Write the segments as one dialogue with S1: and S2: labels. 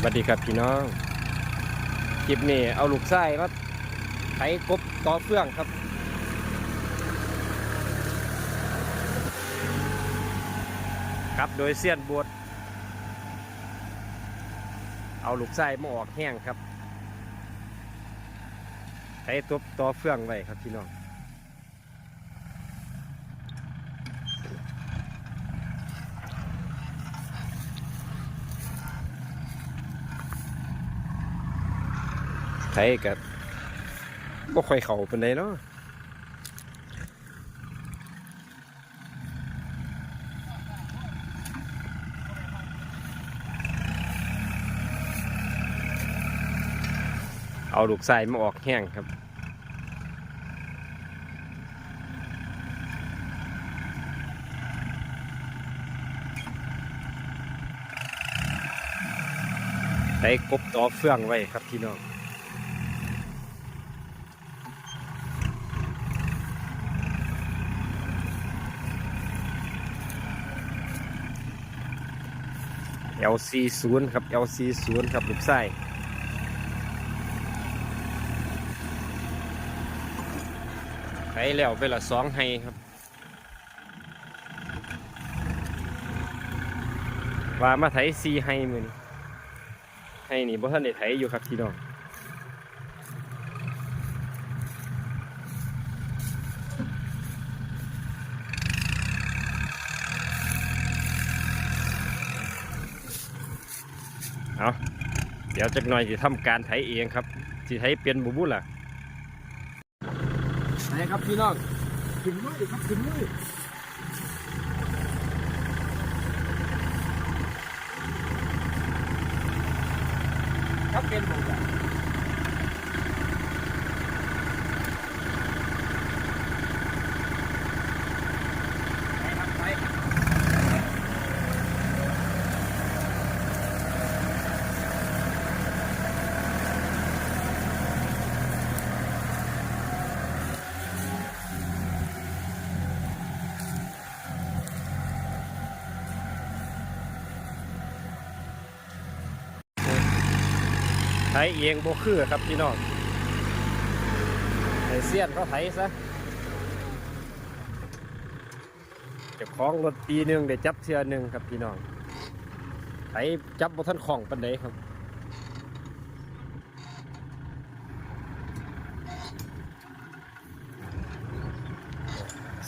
S1: สวัสดีครับพี่น้อง คลิปนี้เอาลูกไส้มาไถกบต่อเฟื่องครับ ครับโดยเสี้ยนบวชเอาลูกไส้มาออกแห้งครับไถตบต่อเฟื่องไว้ครับพี่น้อง ทยกับบ่ค่อยเข้าปานใดเนาะเอาลูกทรายมาออกแห้งครับใช้กบต่อเฟื่องไว้ครับพี่น้อง L40 ครับ L40 ครับลูกไส้ไปแล้วไปละสองให้ครับ ว่ามาไถซีให้มือนี้ให้นี่บ่ท่านได้ไถอยู่ครับพี่น้อง เอาเดี๋ยวจักหน่อยจะทำการไถเองครับสิไถเป็นบุบุล่ะไหนครับพี่น้อง
S2: ขึ้นมือครับขึ้นมือ
S1: ครับเป็นบุล่ะไปครับไปไถเองโบคือครับพี่น้องไถเสี้ยนเขาไถซะเจะคล้าของรถปีหนึ่งได้จับเทือหนึ่งครับพี่น้องไถจับบ่ทันของปันใดครับ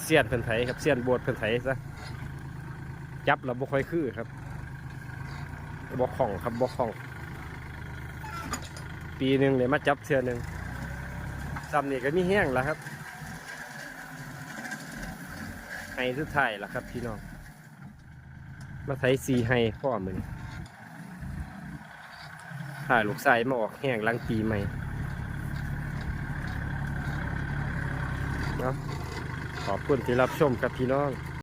S1: เสียนเพิ่นไถครับเสียนโบวชเพิ่นไถซะจับแล้วบ่ค่อยคือครับบ่คล่องครับบ่คล่อง ปีหนึ่งเลยมาจับเทือหนึ่งซ้ำนี่ก็มีแห้งแล้วครับไห้สุดท้ายแล้วครับพี่น้อง มาไถสีไห้พ่อมือนถ่ายลูกชายมาออกแห้งลังปีใหม่เนาะขอบคุณที่รับชมครับพี่น้อง